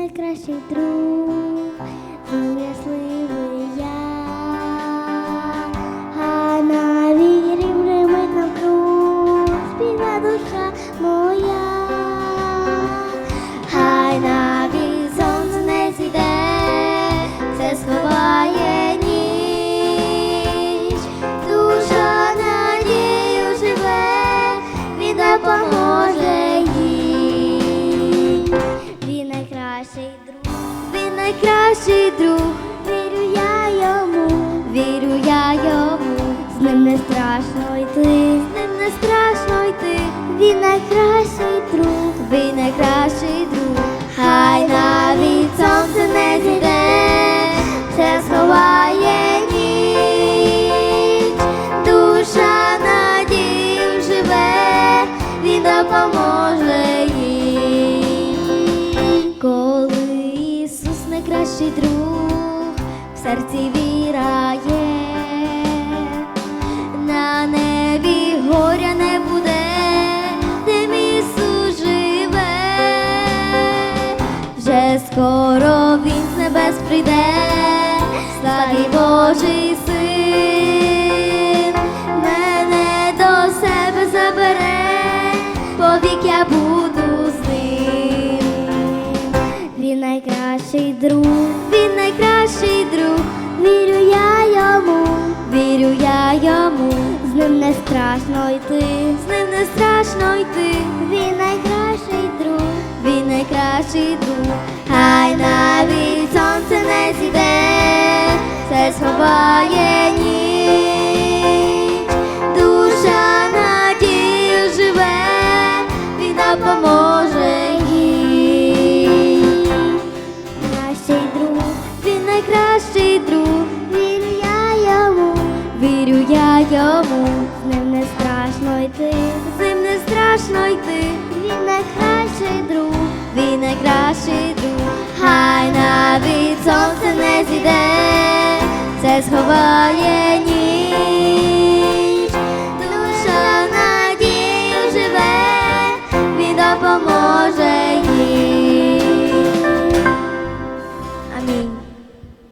найкращий друг, найкращий друг, вірю я йому, вірю я йому, з ним не страшно йти, з ним не страшно йти, він найкращий друг, він найкращий друг, хай навіть сонце не зійде, все сховає ніч, душа надію живе, він допоможе найкращий друг, в серці віра є, на небі горя не буде, де Ісус живе, вже скоро Він з небес прийде, славі Божий син, мене до себе забере, повік я буду найкращий друг, він найкращий друг, вірю я йому, вірю я йому, з ним не страшно йти, з ним не страшно йти, він найкращий друг, він найкращий друг, хай навіть сонце не зійде, все сховає йти, зим не страшно йти, він найкращий друг, він найкращий друг, хай навіть сонце не зійде, це сховає